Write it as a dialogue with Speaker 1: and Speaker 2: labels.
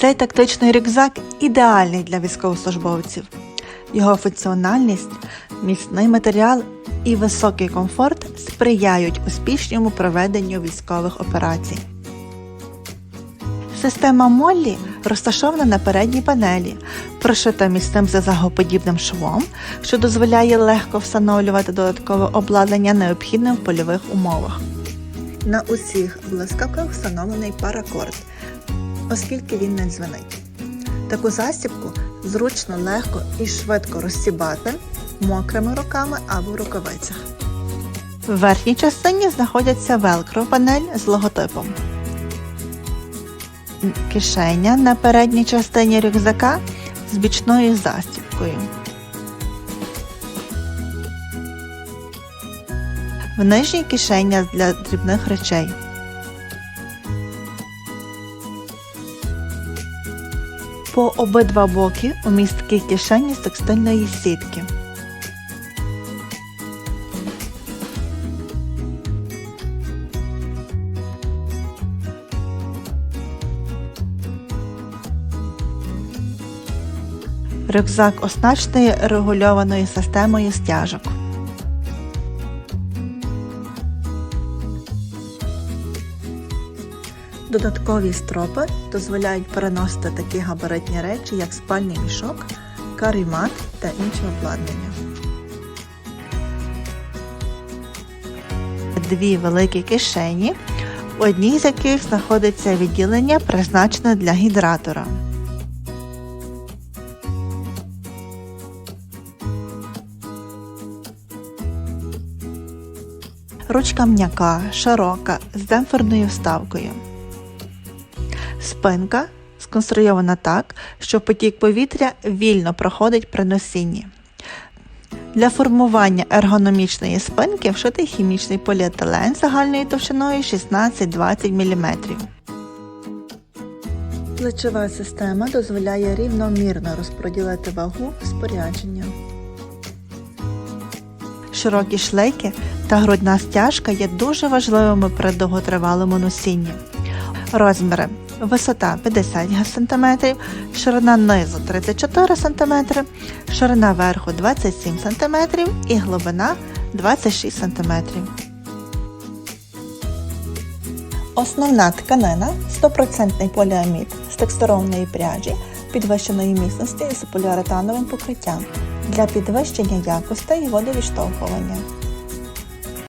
Speaker 1: Цей тактичний рюкзак ідеальний для військовослужбовців. Його функціональність, міцний матеріал і високий комфорт сприяють успішному проведенню військових операцій. Система Моллі розташована на передній панелі, прошита міцним зазагоподібним швом, що дозволяє легко встановлювати додаткове обладнання необхідне в польових умовах. На усіх блискавках встановлений паракорд, оскільки він не дзвенить. Таку застібку зручно, легко і швидко розсібати мокрими руками або рукавицях. В верхній частині знаходяться велкро панель з логотипом. Кишеня на передній частині рюкзака з бічною застібкою. В нижній кишеня для дрібних речей. По обидва боки у містки кишені з текстильної сітки. Рюкзак оснащений регульованою системою стяжок. Додаткові стропи дозволяють переносити такі габаритні речі, як спальний мішок, карімат та інше обладнання. Дві великі кишені, в одній з яких знаходиться відділення, призначене для гідратора. Ручка м'яка, широка, з демпферною вставкою. Спинка сконструйована так, що потік повітря вільно проходить при носінні. Для формування ергономічної спинки вшитий хімічний поліетилен загальною товщиною 16-20 мм. Плечова система дозволяє рівномірно розподілити вагу спорядження. Широкі шлейки та грудна стяжка є дуже важливими при довготривалому носінні. Розміри висота 50 см, ширина низу 34 см, ширина верху 27 см і глибина 26 см. Основна тканина 100% поліамід з текстурованої пряжі підвищеної міцності з поліуретановим покриттям для підвищення якості і водовідштовхування.